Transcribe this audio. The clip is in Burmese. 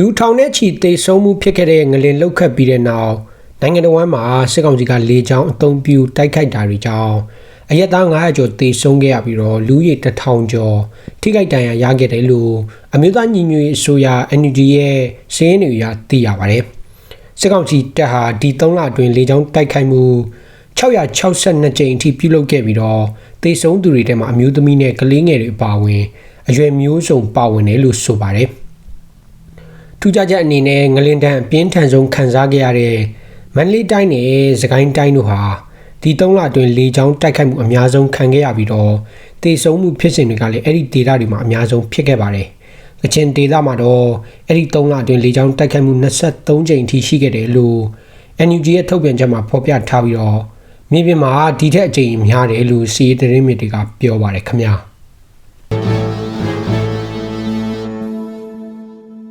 လူထောင်နဲ့ချီတေဆုံးမှုဖြစ်ခဲ့တဲ့ငလင်လောက်ခတ်ပြီးတဲ့နောက်နိုင်ငံတော်ဝန်မှာစစ်ကောင်စီကလေကြောင်းအုံပြူတိုက်ခိုက်တာတွေကြောင့်အရက်သား900ကျော်တေဆုံးခဲ့ရပြီးတော့လူရည်1000ကျော်ထိခိုက်ဒဏ်ရာရခဲ့တယ်လို့အမျိုးသားညီညွတ်ရေးအစိုးရ NUG ရဲ့စည်းရင်းတွေအရသိရပါတယ်စစ်ကောင်စီတပ်ဟာဒီ3လအတွင်းလေကြောင်းတိုက်ခိုက်မှု662ကြိမ်အထိပြုလုပ်ခဲ့ပြီးတော့တေဆုံးသူတွေထဲမှာအမျိုးသမီးနဲ့ကလေးငယ်တွေပါဝင်အရွယ်မျိုးစုံပါဝင်တယ်လို့ဆိုပါတယ်ထူး ခြားချက်အနေနဲ့ငလင်တန်အပြင်းထန်ဆုံးခံစားခဲ့ရတဲ့မန္တလေးတိုင်းနဲ့စကိုင်းတိုင်းတို့ဟာဒီ3လအတွင်းလေကြောင်းတိုက်ခိုက်မှုအများဆုံးခံခဲ့ရပြီးတော့တေဆုံးမှုဖြစ်စဉ်တွေကလည်းအဲ့ဒီဒေသတွေမှာအများဆုံးဖြစ်ခဲ့ပါတယ်။ကချင်ဒေသမှာတော့အဲ့ဒီ3လအတွင်းလေကြောင်းတိုက်ခိုက်မှု23ကြိမ်အထိရှိခဲ့တယ်လို့ NUG ရဲ့ထုတ်ပြန်ချက်မှာဖော်ပြထားပြီးတော့မြေပြင်မှာဒီထက်အကြိမ်များတယ်လို့စီးရီးသတင်းမြစ်တွေကပြောပါတယ်ခင်ဗျာ။